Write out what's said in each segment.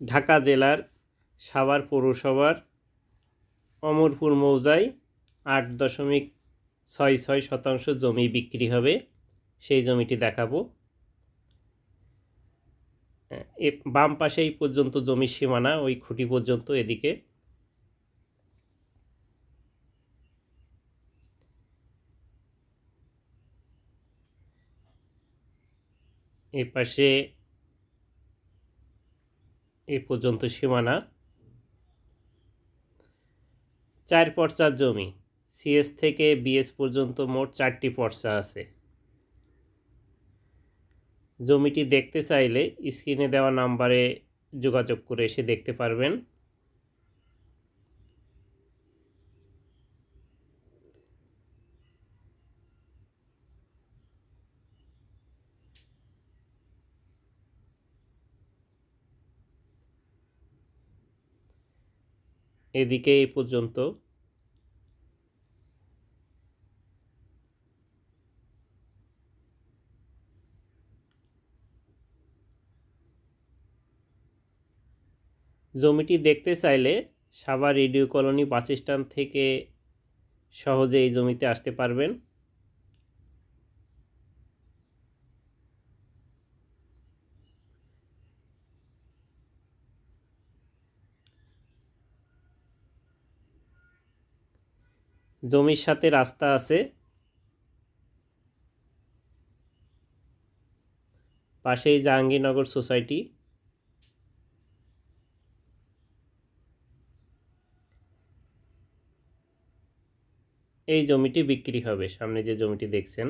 ঢাকা জেলার সাভার পৌরসভার অমরপুর মৌজায় আট দশমিক ছয় ছয় শতাংশ জমি বিক্রি হবে। সেই জমিটি দেখাবো। বাম পাশে এই পর্যন্ত জমির সীমানা, ওই খুঁটি পর্যন্ত এদিকে। এ পাশে এই পর্যন্ত সীমানা। চার পর্চার জমি। সিএস থেকে বিএস পর্যন্ত মোট চারটি পর্চা আছে। জমিটি দেখতে চাইলে স্ক্রিনে দেওয়া নাম্বারে যোগাযোগ করে এসে দেখতে পারবেন। এদিকে এই পর্যন্ত। জমিটি দেখতে চাইলে Savar radio colony bus stand থেকে সহজে এই জমিতে আসতে পারবেন। জমির সাথে রাস্তা আছে। পাশেই জাহাঙ্গীরনগর সোসাইটি। এই জমিটি বিক্রি হবে, সামনে যে জমিটি দেখছেন।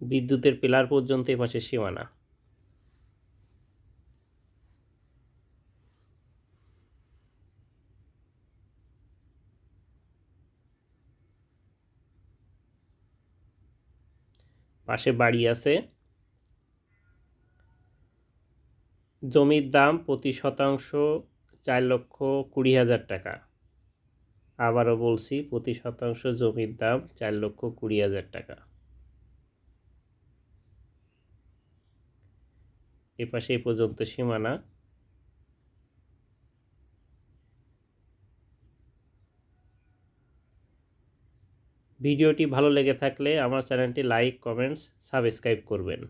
বিদ্যুতের পিলার পর্যন্ত এপাশে সীমানা। পাশে বাড়ি আছে। জমির দাম প্রতি শতাংশ চার লক্ষ কুড়ি হাজার টাকা। আবারও বলছি, প্রতি শতাংশ জমির দাম চার লক্ষ কুড়ি হাজার টাকা। এপাশে এ পর্যন্ত সীমানা। ভিডিওটি ভালো লেগে থাকলে আমার চ্যানেলটি লাইক কমেন্টস সাবস্ক্রাইব করবেন।